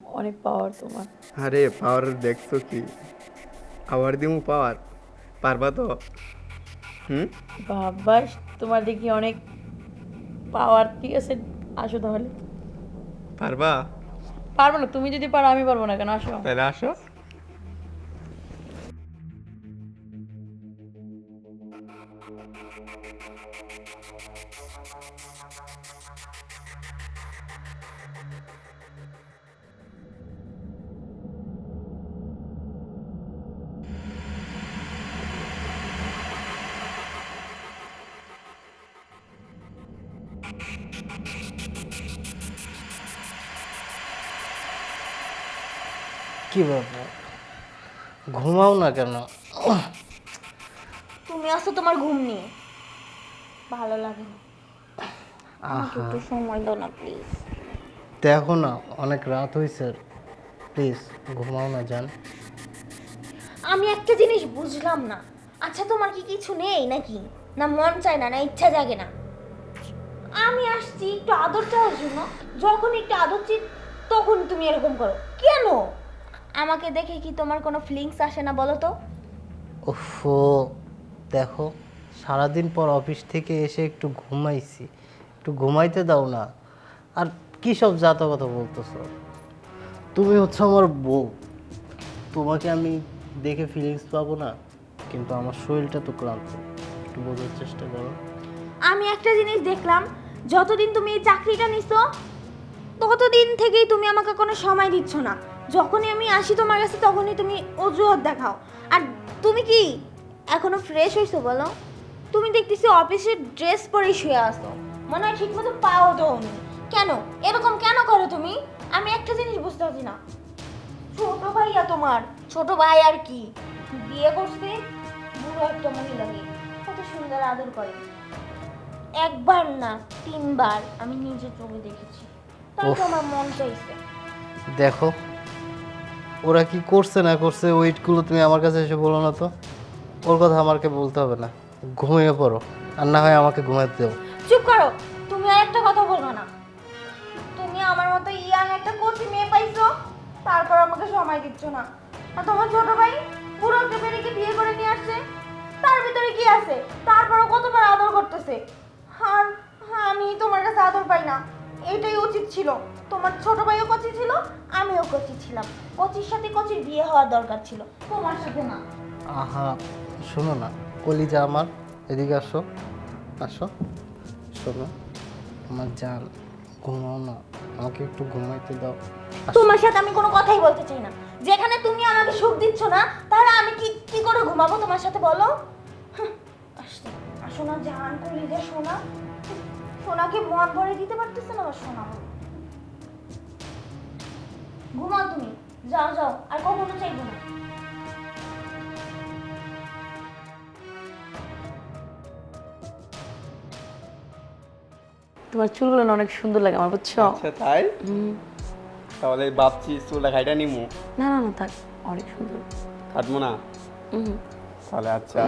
অনেক পাওয়ার তোমার। আরে পাওয়ার দেখছ কি? আবার দিমু পাওয়ার পারবা তো? হুম? বাবা তোমার দেখি অনেক পাওয়ার ঠিক আছে আসো তাহলে। পারবা? পারব না তুমি যদি পারো আমি পারব না কেন? আসো। তাহলে আসো। কি ব্যাপার? ঘুমাও না কেন? তুমি আসো তোমার ঘুম নিয়ে। ভালো লাগে না। আমাকে আহা। একটু সময় দাও না প্লিজ দেখো না অনেক রাত হয়েছে প্লিজ ঘুমাও না যান আমি একটা জিনিস বুঝলাম না। আচ্ছা তোমার কি কিছু নেই নাকি? না মন চায় না না ইচ্ছা জাগে না। আমি আসছি একটু আদর চাওয়ার জন্য। যখন একটু আদর চাই তখন তুমি এরকম করো। কেন? আমাকে দেখে কি তোমার কোনো ফিলিংস আসে না বলো তো? ওফো দেখো সারাদিন পর অফিস থেকে এসে একটু ঘুমাইছি। একটু ঘুমাইতে দাও না। আর কী সব জাত কথা বলতেছো? তুমি হচ্ছে আমার বউ। তোমাকে আমি দেখে ফিলিংস পাবো না কিন্তু আমার শরীরটা তো ক্লান্ত। একটু বোঝার চেষ্টা করো। আমি একটা জিনিস দেখলাম যতদিন তুমি এই চাকরিটা নিছো ততদিন থেকেই তুমি আমাকে কোনো সময় দিচ্ছ না। যখনই আমি আসি তোমার কাছে তখনই তুমি অজুহাত দেখাও। আর তুমি কি এখনও ফ্রেশ হয়েছো বলো? তুমি দেখতেছি অফিসের ড্রেস পরে শুয়ে আসো মনে হয় ঠিক মতো পাও দৌনি কেন? এরকম কেন করো তুমি? আমি একটা জিনিস বুঝতে পারছি না। ছোট ভাইয়া তোমার। ছোট ভাই আর কি? বিয়ে করছে বুড়ো একটা মহিলাকে কত সুন্দর আদর করে। একবার না তিনবার আমি নিজে চোখে দেখেছি। তাই তো আমার মন চাইছে। দেখো ওরা কি করছে না করছে ওয়েটগুলো তুমি আমার কাছে এসে বলো না তো। ওর কথা আমাকে বলতে হবে না। ঘুমিয়ে পড়ো, আর না হয় আমাকে ঘুমাতে দেও চুপ করো, তুমি আর একটা কথা বলব না। তুমি আমার মতো ইয়াং একটা কচি মেয়ে পাইছো, তারপর আমাকে সময় দিচ্ছ না। আর তোমার ছোট ভাই পুরো একটা বিয়ে করে নিয়ে আসছে, তার ভিতরে কি আছে? তারপরও কতবার আদর করতেছে। আর আমি তোমার কাছে আদর পাই না। এটাই উচিত ছিল। তোমার ছোট ভাইও কচি ছিল আমিও কচি ছিলাম। কচির সাথে কচির বিয়ে হওয়ার দরকার ছিল। তোমার সাথে না। আহা শোনো না কলিজা আমার। এদিকে আসো আসো। শোনো আমার জান ঘুমাও না। আমাকে একটু ঘুমাইতে দাও। তোমার সাথে আমি কোনো কথাই বলতে চাই না। যেখানে তুমি আমাকে সুখ দিচ্ছ না তাহলে আমি কি কি করে ঘুমাবো তোমার সাথে বলো? আসো না জান সোনা। হুঁ, সোনাকে মন ভরে দিতে পারতেছে? আমার সোনা। ঘুমাও তুমি। যাও যাও। আর কখনো চাইব না। তোমার চুলগুলো না অনেক সুন্দর লাগে আমার বুঝছ? আচ্ছা তাই? হুম। তাহলে ভাবছি চুলটা খাইটা নিমু। না না না থাক। অনেক সুন্দর। কাটবো না? হুম। তাহলে আচ্ছা।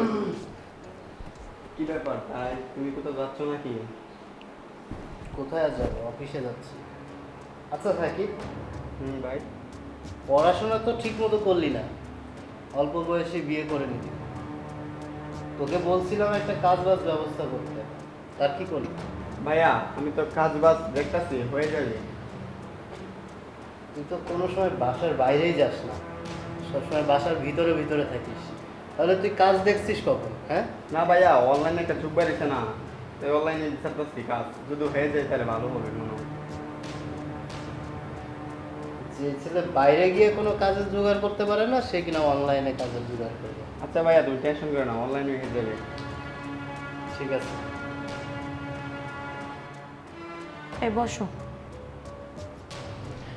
কি ব্যাপার তাই? তুমি কোথাও যাচ্ছ নাকি? কোথায় যাব? অফিসে যাচ্ছি। আচ্ছা থাকি হুম ভাই। পড়াশোনা তো ঠিক মতো করলি না। অল্প বয়সে বিয়ে করে নিবি তোকে বলছিলাম একটা কাজ বাজ ব্যবস্থা করতে। তার কি করলি? ভাইয়া আমি তো কাজ বাজ দেখতাছি হয়ে যাবে। তুই তো কোনো সময় বাসার বাইরেই যাস না। সবসময় বাসার ভিতরে ভিতরে থাকিস। তাহলে তুই কাজ দেখছিস কখন হ্যাঁ? না ভাইয়া অনলাইনে একটা যুগ বেরিয়েছে না। এই অনলাইনে চাচ্ছি কাজ যদি হয়ে যায় তাহলে ভালো হবে মনে হয়। যে ছেলে বাইরে গিয়ে কোনো কাজের জোগাড় করতে পারে না সে কিনা অনলাইনে কাজের জোগাড় করবে আচ্ছা ভাইয়া তুমি টেনশন করো না অনলাইনে হয়ে যাবে। ঠিক আছে। এই বসো।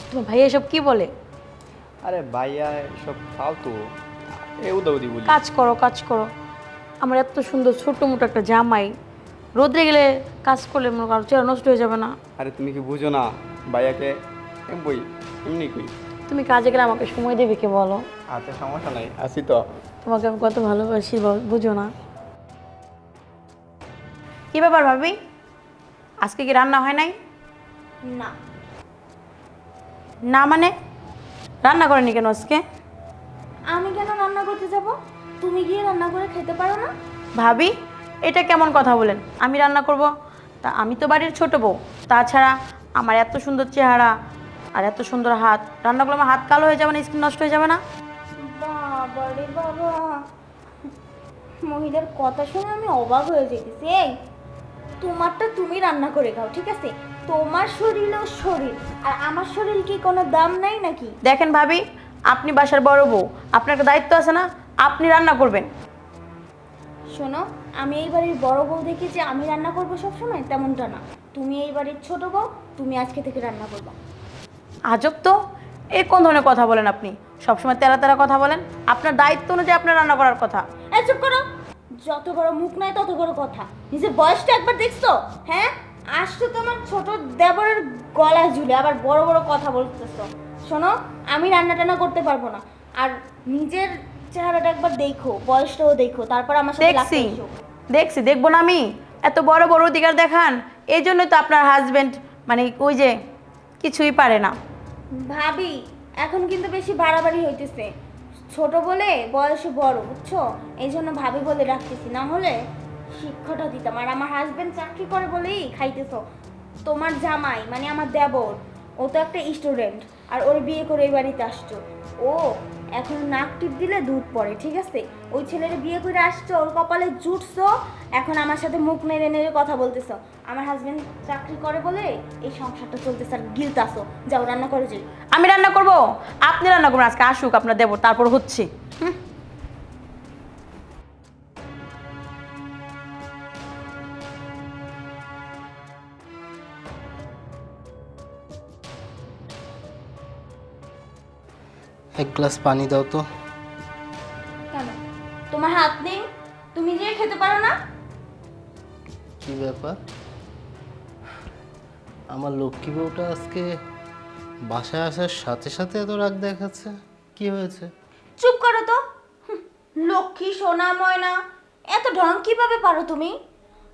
তোমার ভাইয়া এসব কি বলে? আরে ভাইয়া সব ফালতু। এ উদাউদি বলি। কাজ করো কাজ করো। আমার এত সুন্দর ছোট মোটো একটা জামাই রোদ্রে গেলে কাজ করলে মনে করো চেহারা নষ্ট হয়ে যাবে না। আরে তুমি কি বুঝো না? ভাইয়াকে বই এমনি কই? তুমি কাজে গেলে আমাকে সময় দেবে কে বলো? আচ্ছা সমস্যা নাই আসি তো। তোমাকে আমি কত ভালোবাসি বল- বুঝো না। কি ব্যাপার ভাবি? আজকে কি রান্না হয় নাই? না। না মানে? রান্না করেনি কেন আজকে? আমি কেন রান্না করতে যাব? তুমি গিয়ে রান্না করে খেতে পারো না? ভাবি? এটা কেমন কথা বলেন? আমি রান্না করব। তা আমি তো বাড়ির ছোট বউ। তাছাড়া আমার এত সুন্দর চেহারা আর এত সুন্দর হাত রান্না করলে আমার হাত কালো হয়ে যাবে না স্কিন নষ্ট হয়ে যাবে না? বাবা রে বাবা। মহিলার কথা শুনে আমি অবাক হয়ে যেতেছি। এই তোমারটা তুমি রান্না করে খাও ঠিক আছে? তোমার শরীরও শরীর। আর আমার শরীর কি কোনো দাম নাই নাকি? দেখেন ভাবি আপনি বাসার বড় বউ। আপনার একটা দায়িত্ব আছে না? আপনি রান্না করবেন। শোনো আমি এই বাড়ির বড় বউ দেখি যে আমি রান্না করব সবসময় তেমনটা না। তুমি এই বাড়ির ছোট বউ তুমি আজকে থেকে রান্না করব। আজব তো। এই কোন ধরনের কথা বলেন আপনি? সবসময় তেরা তেরা কথা বলেন। আপনার দায়িত্ব অনুযায়ী আপনার রান্না করার কথা। এই চুপ করো। যত বড় মুখ নাই তত বড় কথা। নিজের বয়সটা একবার দেখছ? হ্যাঁ? আসছো তোমার ছোট দেবরের গলা ঝুলে আবার বড় বড় কথা বলতেছো। শোনো আমি রান্না টান্না করতে পারব না। আর নিজের চেহারাটা একবার দেখো বয়সটাও দেখো তারপর আমার সাথে দেখছি। দেখছি, দেখব না আমি। এত বড় বড় অধিকার দেখান। এই জন্যই তো আপনার হাজবেন্ড মানে ওই যে, কিছুই পারে না। ভাবি, এখন কিন্তু বেশি বাড়াবাড়ি হইতেছে। ছোট বলে বয়সে বড়, বুঝছ? এই জন্য ভাবি বলে রাখতেছি, না হলে শিক্ষাটা দিতাম। আর আমার হাজবেন্ড চাকরি করে বলেই খাইতেছো। তোমার জামাই মানে আমার দেবর, ও তো একটা স্টুডেন্ট আর ওর বিয়ে করে এই বাড়িতে আসছো। ও এখন নাক টিপ দিলে দুধ পড়ে, ঠিক আছে? ওই ছেলের বিয়ে করে আসছো, ওর কপালে জুটছো, এখন আমার সাথে মুখ নেড়ে নেড়ে কথা বলতেছো। আমার হাজবেন্ড চাকরি করে বলে এই সংসারটা চলতেছে আর আসো, যাও রান্না করে যাই আমি রান্না করব? আপনি রান্না করবেন, আজকে আসুক আপনার দেবো তারপর হচ্ছে। হুম। এক গ্লাস পানি দাও তো। কেন? তোমার হাত নেই? তুমি যে খেতে পারো না? কি ব্যাপার? আমার লক্ষ্মী বউটা আজকে বাসায় আসার সাথে সাথে এত রাগ দেখাচ্ছে। কি হয়েছে? চুপ করো তো। হুঁ, লক্ষ্মী সোনা ময়না এত ঢং কীভাবে পারো তুমি?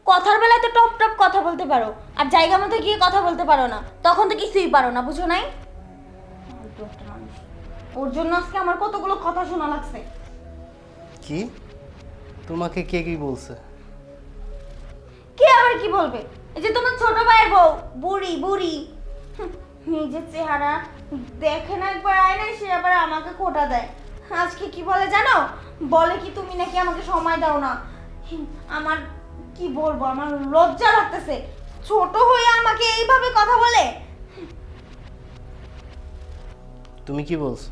কথার বেলায় তো টপ টপ কথা বলতে পারো আর জায়গা মতো গিয়ে কথা বলতে পারো না। তখন তো কিছুই পারো না বুঝো নাই। ওর জন্য আজকে আমার কতগুলো কথা শোনা লাগছে? কি? তোমাকে কে কি বলছে? কে আবার কি বলবে? এই যে তোমার ছোট ভাইয়ের বউ বুড়ি বুড়ি। নিজের চেহারা দেখে না একবার আয়নায় সে আবার আমাকে খোটা দেয়। আজকে কি বলে জানো? বলে কি তুমি নাকি আমাকে সময় দাও না? আমার কি বলব? আমার লজ্জা লাগতেছে। ছোট হয়ে আমাকে এইভাবে কথা বলে? তুমি কি বলছো?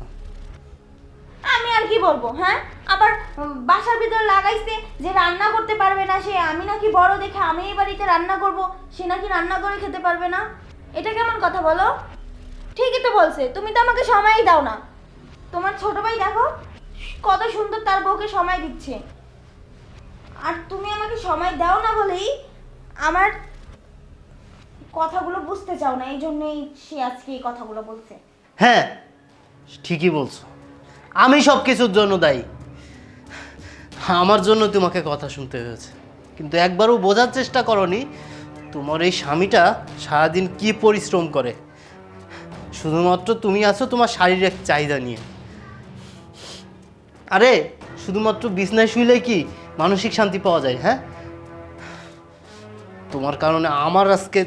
আমি আর কি বলব হ্যাঁ? আবার বাসার ভিতর লাগাইছে যে রান্না করতে পারবে না সে, আমি নাকি বড় দেখে আমি এই বাড়িতে রান্না করব, সে নাকি রান্না করে খেতে পারবে না? এটা কেমন কথা বলো? ঠিকই তো বলছে, তুমি তো আমাকে সময়ই দাও না। তোমার ছোট ভাই দেখো, কত সুন্দর তার বউকে সময় দিচ্ছে। আর তুমি আমাকে সময় দাও না বলেই আমার কথাগুলো বুঝতে চাও না, এই জন্যই সে আজকে এই কথাগুলো বলছে। হ্যাঁ ঠিকই বলছো। আমি সব কিছুর জন্য দায়ী। আমার জন্য তোমাকে কথা শুনতে হয়েছে। কিন্তু একবারও বোঝার চেষ্টা করনি, তোমার এই স্বামীটা সারাদিন কি পরিশ্রম করে। শুধুমাত্র তুমি আছো তোমার শারীরিক চাহিদা নিয়ে। আরে, শুধুমাত্র বিছনায় শুইলে কি মানসিক শান্তি পাওয়া যায় হ্যাঁ? তোমার কারণে আমার আজকে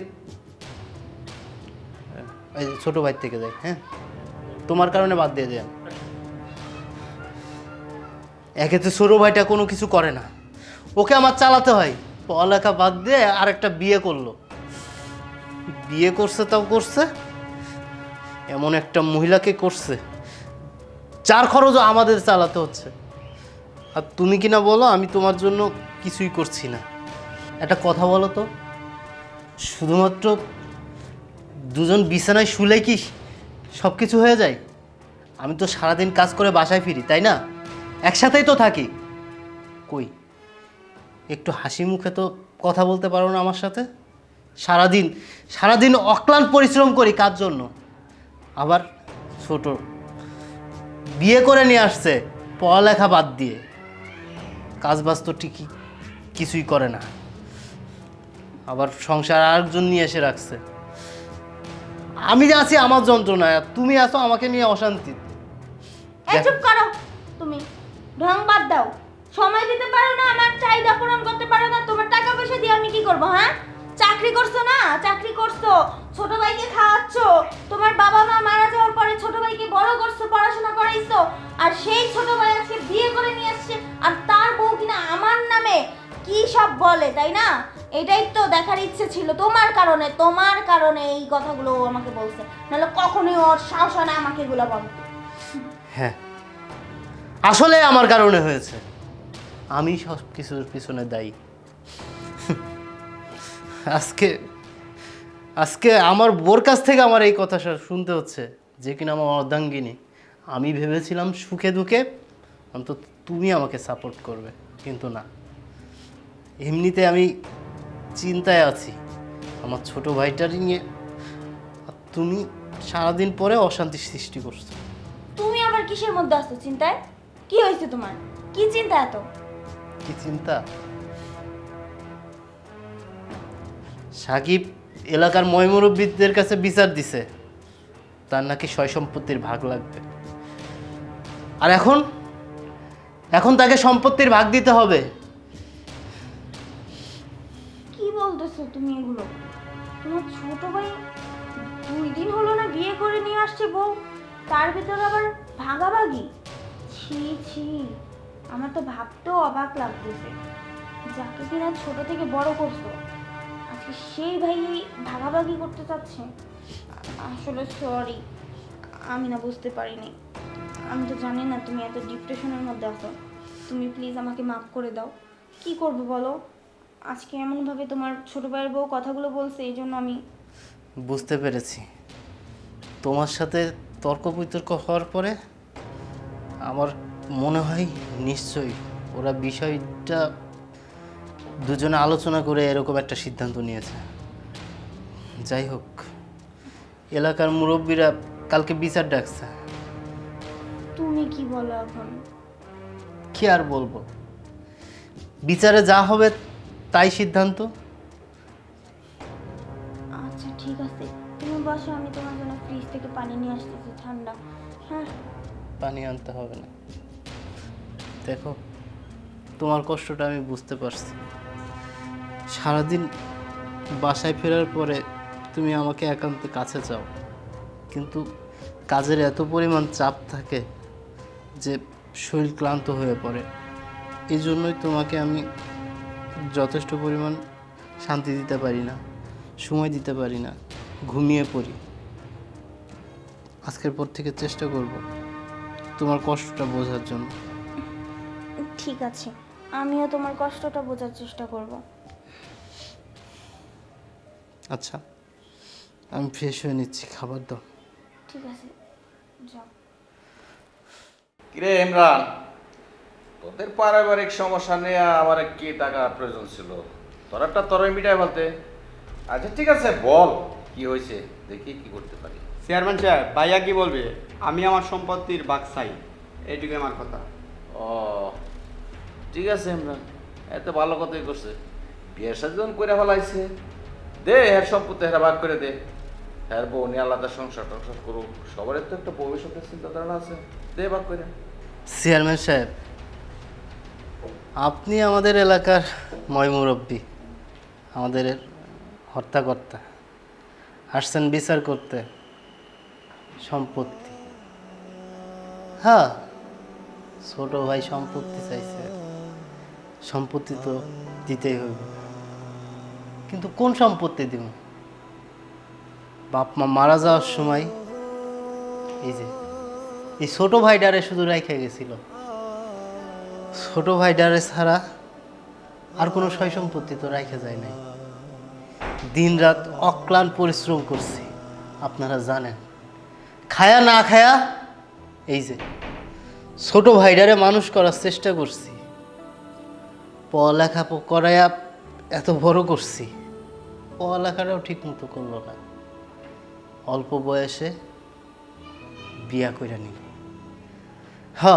ছোট ভাই থেকে যাই হ্যাঁ? তোমার কারণে বাদ দিয়ে দেন একে তো ছোট ভাইটা কোনো কিছু করে না। ওকে আমার চালাতে হয়। পড়ালেখা বাদ দিয়ে আর একটা বিয়ে করল। বিয়ে করছে তাও করছে। এমন একটা মহিলাকে করছে। যার খরচও আমাদের চালাতে হচ্ছে। আর তুমি কি না বলো, আমি তোমার জন্য কিছুই করছি না। একটা কথা বলো তো। শুধুমাত্র দুজন বিছানায় শুলে কি সব কিছু হয়ে যায়? আমি তো সারাদিন কাজ করে বাসায় ফিরি, তাই না? একসাথেই তো থাকি। কই? একটু হাসি মুখে তো কথা বলতে পারো না আমার সাথে? সারাদিন সারাদিন অক্লান্ত পরিশ্রম করি কার জন্য? আবার ছোট, বিয়ে করে নিয়ে আসছে, পড়ালেখা বাদ দিয়ে। কাজ বাজ তো ঠিকই কিছুই করে না। আবার সংসার আরেকজন নিয়ে এসে রাখছে। আমি যে আছি আমার যন্ত্রণায় তুমি আছো আমাকে নিয়ে অশান্তি চুপ করো। তুমি ঢং বাদ দাও। সময় দিতে পারো না, আমার চাহিদা পূরণ করতে পারো না, তোমার টাকা পয়সা দিয়ে আমি কি করব হ্যাঁ? চাকরি করছ না? চাকরি করছ, ছোট ভাইকে খাওয়াচ্ছো, তোমার বাবা মা মারা যাওয়ার পরে ছোট ভাইকে বড় করছ, পড়াশোনা করাইছো, আর সেই ছোট ভাই আজকে বিয়ে করে নিয়ে আসছে, আর তার বউ কিনা আমার নামে কি সব বলে, তাই না? এটাই তো দেখার ইচ্ছে ছিল তোমার কারণে তোমার কারণে এই কথাগুলো আমাকে বলছে। নাহলে কখনোই ওর সাহস হয় না আমাকে এগুলো বলতে। হ্যাঁ। আসলে আমার কারণে হয়েছে। আমি সব কিছুর পিছনে দায়ী। আজকে আজকে আমার বোর কাছ থেকে আমার এই কথা শুনতে হচ্ছে যে কিনা আমার অর্ধাঙ্গিনী। আমি ভেবেছিলাম সুখে দুঃখে অন্তত তুমি আমাকে সাপোর্ট করবে, কিন্তু না। এমনিতে আমি চিন্তায় আছি। আমার ছোট ভাইটারই নিয়ে আর তুমি সারাদিন পরে অশান্তি সৃষ্টি করছ। তুমি আবার কিসের মধ্যে আসছো চিন্তায়? কি হয়েছে তোমার? কি চিন্তা এত? কি চিন্তা? সাকিব এলাকার ময়মুরব্বীদের কাছে বিচার দিছে। তার নাকি সয় সম্পত্তির ভাগ লাগবে। আর এখন? এখন তাকে সম্পত্তির ভাগ দিতে হবে। কি বলতেছো তুমি এগুলো? তোমার ছোট ভাই দুই দিন হলো না বিয়ে করে নিয়ে আসছে বউ। তার ভিতরে আবার ভাগাভাগি? ছি ছি। আমার তো ভাবতেও অবাক লাগতেছে। যাকে কিনা ছোট থেকে বড় করছ, আজকে সেই ভাই ভাগাভাগি করতে চাচ্ছে। আসলে সরি আমি না বুঝতে পারিনি। আমি তো জানি না তুমি এত ডিপ্রেশনের মধ্যে আছো। তুমি প্লিজ আমাকে মাফ করে দাও। কি করব বলো? আজকে এমনভাবে তোমার ছোট ভাইয়ের বউ কথাগুলো বলছে, এই জন্য আমি বুঝতে পেরেছি। তোমার সাথে তর্ক বিতর্ক হওয়ার পরে আমার মনে হয় নিশ্চয়ই ওরা বিষয়টা দুজনে আলোচনা করে এরকম একটা সিদ্ধান্ত নিয়েছে। যাই হোক এলাকার মুরব্বীরা কালকে বিচার ডাকছে। তুমি কি বলো এখন? কি আর বলব? বিচারে যা হবে তাই সিদ্ধান্ত। আচ্ছা ঠিক আছে। তুমি বসো আমি তোমার জন্য ফ্রিজ থেকে পানি নিয়ে আসতেছি ঠান্ডা। হ্যাঁ। পানি আনতে হবে না। দেখো, তোমার কষ্টটা আমি বুঝতে পারছি। সারাদিন বাসায় ফেরার পরে তুমি আমাকে একান্তে কাছে চাও। কিন্তু কাজের এত পরিমাণ চাপ থাকে যে শরীর ক্লান্ত হয়ে পড়ে। এই জন্যই তোমাকে আমি যথেষ্ট পরিমাণ শান্তি দিতে পারি না, সময় দিতে পারি না, ঘুমিয়ে পড়ি। আজকের পর থেকে চেষ্টা করব। তোমার কষ্টটা বোঝার জন্য। ঠিক আছে আমিও তোমার কষ্টটা বোঝার চেষ্টা করব। আচ্ছা আমি ফ্রেশ হয়ে নিচ্ছি খাবার দাও। ঠিক আছে যাও। কিরে ইমরান তোদের পারিবারিক সমস্যা নিয়ে আমার কি টাকা প্রয়োজন ছিল? তোরাটা তোরাই মিটাই বলতে। আচ্ছা ঠিক আছে বল কি হয়েছে? দেখি কি করতে পারি। চেয়ারম্যান সাহেব ভাইয়া কি বলবে? আমি আমার সম্পত্তির বাক চাই। এইটুকু আমার কথা। ও ঠিক আছে ইমরান। এত ভালো কথাই করছে। বিয়ের সাথে যখন করে ফেলাইছে দে হ্যার সম্পত্তি হেরা ভাগ করে দে। হ্যার বউ নিয়ে আলাদা সংসার টংসার করুক। সবার তো একটা ভবিষ্যতের চিন্তাধারণা আছে। দে ভাগ করে। চেয়ারম্যান সাহেব আপনি আমাদের এলাকার ময়মুরব্বী আমাদের হর্তাকর্তা। আসছেন বিচার করতে। সম্পত্তি। হ্যাঁ ছোট ভাই সম্পত্তি চাইছে। সম্পত্তি তো দিতেই হবে কিন্তু কোন সম্পত্তি দিব? বাপ মা মারা যাওয়ার সময় এই যে, এই ছোট ভাইডারে শুধু রেখে গেছিল। ছোট ভাইডারে ছাড়া আর কোনো সয় সম্পত্তি তো রেখে যায় নাই। দিন রাত অক্লান পরিশ্রম করছি, আপনারা জানেন। খায়া না খায়া, এই যে, ছোট ভাইডারে মানুষ করার চেষ্টা করছি। পড়ালেখা করায়া এত বড় করছি। পড়ালেখাটাও ঠিক মতো করল না। অল্প বয়সে বিয়া কইরা নিল। হ,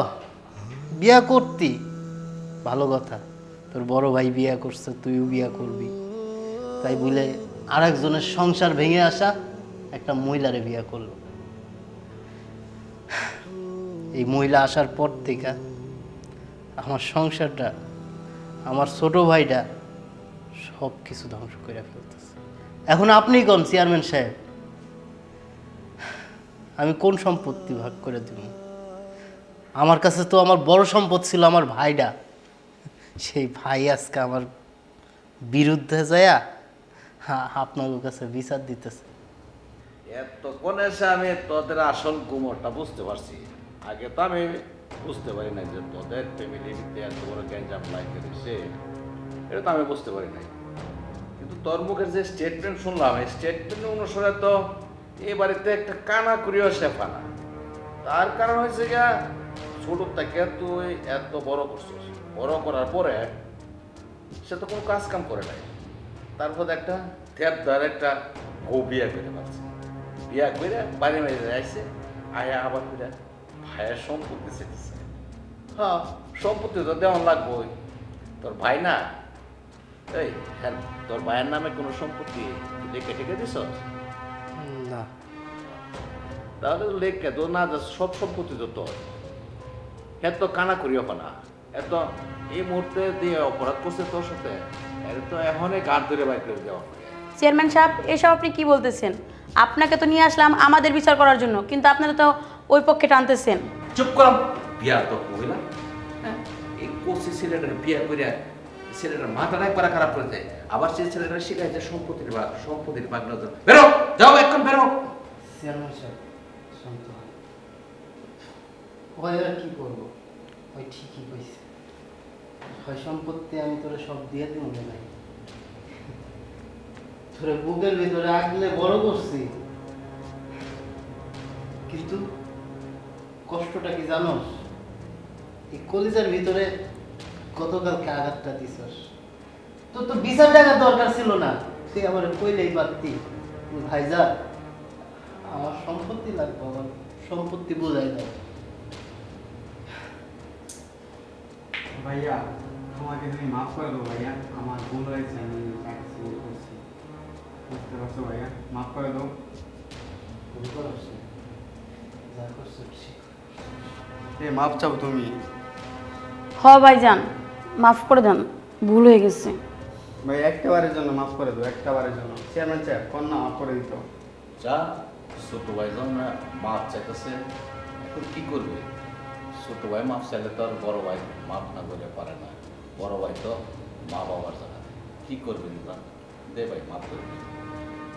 বিয়া করতি, ভালো কথা। তোর বড় ভাই বিয়া করছে, তুইও বিয়া করবি। তাই বলে আর একজনের সংসার ভেঙে আসা একটা মহিলারে বিয়া করল। এই মহিলা আসার পর থেকে আমার সংসারটা, আমার ছোট ভাইটা সব কিছু ধ্বংস করে ফেলতেছে। এখন আপনি কোন চেয়ারম্যান সাহেব? আমি কোন সম্পত্তি ভাগ করে দিব? আমার কাছে তো আমার বড় সম্পদ ছিল আমার ভাইটা। সেই ভাই আজকে আমার বিরুদ্ধে যায়া হ্যাঁ আপনার কাছে বিচার দিতেছে। এতক্ষণ আমি তোদের আসল গুমরটা বুঝতে পারছি। আগে তো আমি বুঝতে পারি না যে তোদের ফ্যামিলির এত বড় গ্যাঞ্জাম লাইকে দিচ্ছে এটা তো আমি বুঝতে পারি নাই। কিন্তু তোর মুখের যে স্টেটমেন্ট শুনলাম, এই স্টেটমেন্ট অনুসারে তো এই বাড়িতে একটা কানা করিও শেফা না। তার কারণ হয়েছে গিয়া, ছোট থেকে তুই এত বড় করছিস। বড় করার পরে সে তো কোনো কাজ কাম করে নাই। তারপর একটা থ্যাপদার একটা বউ বিয়া করে পারছে বিয়া করে বাড়ি বাড়ি আইসে আয়া আবার করে ভাইয়ের সম্পত্তি চেয়েছে হ্যাঁ। সম্পত্তি তো দেওয়ান লাগবই। তোর ভাই না? এই হ্যাঁ তোর ভাইয়ের নামে কোনো সম্পত্তি লেখে টেকে দিস না। তাহলে তো লেখকে তো না যা সব সম্পত্তি তো তোর। হ্যাঁ তো কানা করিও না। এত এই মুহূর্তে দিয়ে অপরাধ করছে তোর সাথে এর তো এখনই গান ধরে বাইক করে দেওয়া চেয়ারম্যান সাহেব এসব আপনি কি বলতেছেন? আপনাকে তো নিয়ে আসলাম আমাদের বিচার করার জন্য কিন্তু আপনারা তো ওই পক্ষে টানতেছেন। চুপ করো বিয়া তো মহিলা হ্যাঁ। এই কোসি ছেলেটার বিয়া করে ছেলেটার মাথাটা একবার খারাপ করে দেয়। আবার সেই ছেলেটা শিখায় যে সম্পত্তির ভাগ সম্পত্তির ভাগ নজর বেরো! যাও এখন বেরো! চেয়ারম্যান সাহেব শান্ত। ওই আর কি করব? ওই ঠিকই কইছে। হয় সম্পত্তি আমি তোরে সব দিয়ে দিব না নাই তোরে বুকের ভিতরে আগলে বড় করছি। কিন্তু কষ্টটা কি জানোস? এই কলিজার ভিতরে গতকালকে আঘাতটা দিছস। তোর তো বিচার টাকার দরকার ছিল না। তুই আমার কইলেই পারতি। ভাইজা আমার সম্পত্তি লাগবে আমার। সম্পত্তি বোঝাই দাও। ভাইয়া আমাকে তুমি মাফ করে দাও ভাইয়া। আমার ভুল হয়েছে আমি করছি। বুঝতে পারছ ভাইয়া? মাফ করে দাও। ভুল করছ যা করছ ঠিক এ মাফ চাও তুমি? হ ভাইজান মাফ করে দেন ভুল হয়ে গেছে। ভাই একটা বারের জন্য মাফ করে দাও একটা বারের জন্য। চেয়ারম্যান কন্যা মাফ করে দিত। যা ছোট মাপ চাইতেছে। এখন কি করবে? ছোট ভাই মাপ চাইলে তো আর বড় ভাই মাপ না করে পারে না। বড় ভাই তো মা বাবার জায়গা কি করবে না দে ভাই মাপ করবে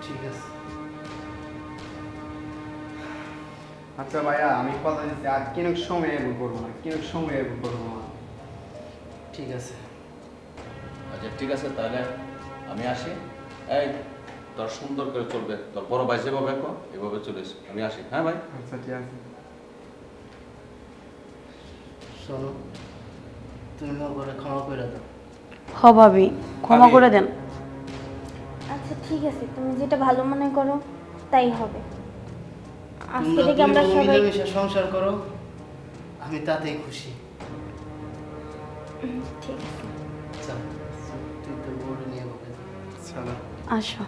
ঠিক আছে। আচ্ছা ভাইয়া আমি কথা দিচ্ছি আর কেন সময় ভুল করব না কিনুক সময় ভুল করব না। ঠিক আছে। আচ্ছা ঠিক আছে তাহলে আমি আসি। এই তোর সুন্দর করে চলবে তোর বড় ভাই যেভাবে কো এভাবে চলিস আমি আসি হ্যাঁ ভাই? আচ্ছা ঠিক আছে। শোনো তুমি করে ক্ষমা করে দাও। হ ভাবি ক্ষমা করে দেন। আচ্ছা ঠিক আছে তুমি যেটা ভালো মনে করো তাই হবে। আজকে থেকে আমরা সবাই মিলেমিশে সংসার করো আমি তাতেই খুশি। ঠিক আছে। চল তুই তোর বোর্ডে নিয়ে বকে চলো। আসো।